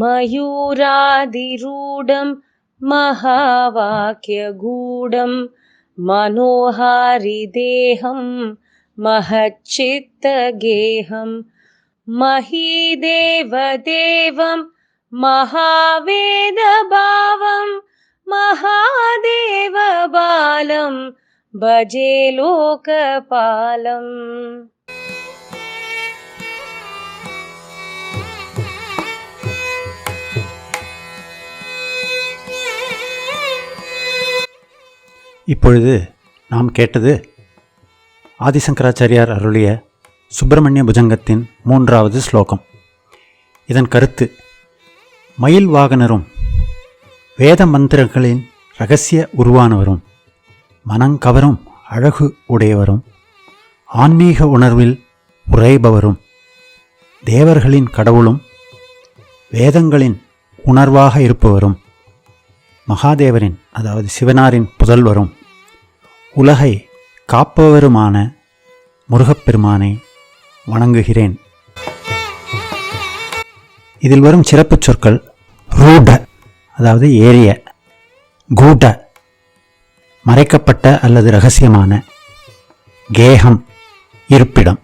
मयूरादिरूढं महावाक्यगूढं मनोहारिदेहं महच्चित्तगेहं महीदेवदेवं महावेदभावं महादेवबालं भजे लोकपालम् இப்பொழுது நாம் கேட்டது ஆதிசங்கராச்சாரியார் அருளிய சுப்பிரமணிய புஜங்கத்தின் மூன்றாவது ஸ்லோகம். இதன் கருத்து மயில் வாகனரும் வேத மந்திரங்களின் ரகசிய உருவானவரும் மனங்கவரும் அழகு உடையவரும் ஆன்மீக உணர்வில் உறைபவரும் தேவர்களின் கடவுளும் வேதங்களின் உணர்வாக இருப்பவரும் மகாதேவரின் அதாவது சிவனாரின் புதல்வரும் உலகை காப்பவருமான முருகப்பெருமானை வணங்குகிறேன். இதில் வரும் சிறப்புச் சொற்கள் ரூட அதாவது ஏரிய கூட மறைக்கப்பட்ட அல்லது ரகசியமான கேகம் இருப்பிடம்.